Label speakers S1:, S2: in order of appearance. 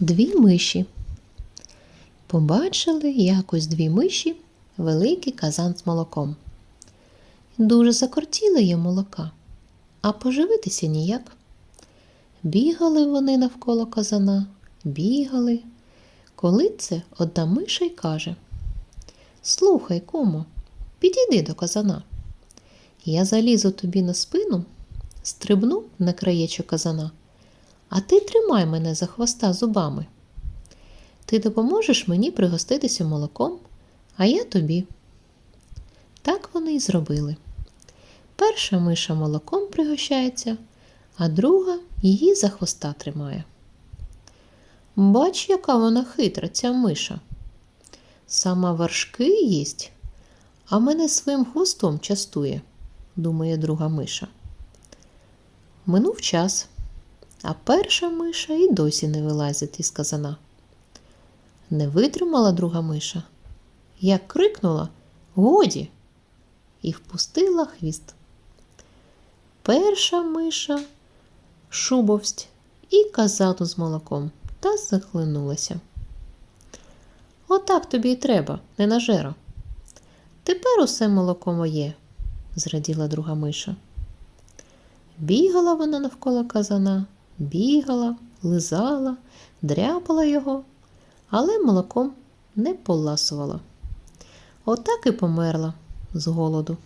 S1: Дві миші. Побачили якось дві миші великий казан з молоком. Дуже закортіли їм молока, а поживитися ніяк. Бігали вони навколо казана, бігали. Коли це одна миша й каже: Слухай, кумо, підійди до казана. Я залізу тобі на спину, стрибну на краєчок казана, а ти тримай мене за хвоста зубами. Ти допоможеш мені пригоститися молоком, а я тобі. Так вони й зробили. Перша миша молоком пригощається, а друга її за хвоста тримає. Бач, яка вона хитра, ця миша. Сама вершки їсть, а мене своїм хвостом частує, думає друга миша. Минув час, а перша миша і досі не вилазить із казана. Не витримала друга миша, як крикнула Годі! і впустила хвіст. Перша миша шубовсть і казану з молоком та захлинулася. Отак тобі й треба, не нажеро. Тепер усе молоко моє, зраділа друга миша. Бігала вона навколо казана, бігала, лизала, дряпала його, але молоком не поласувала. Отак і померла з голоду.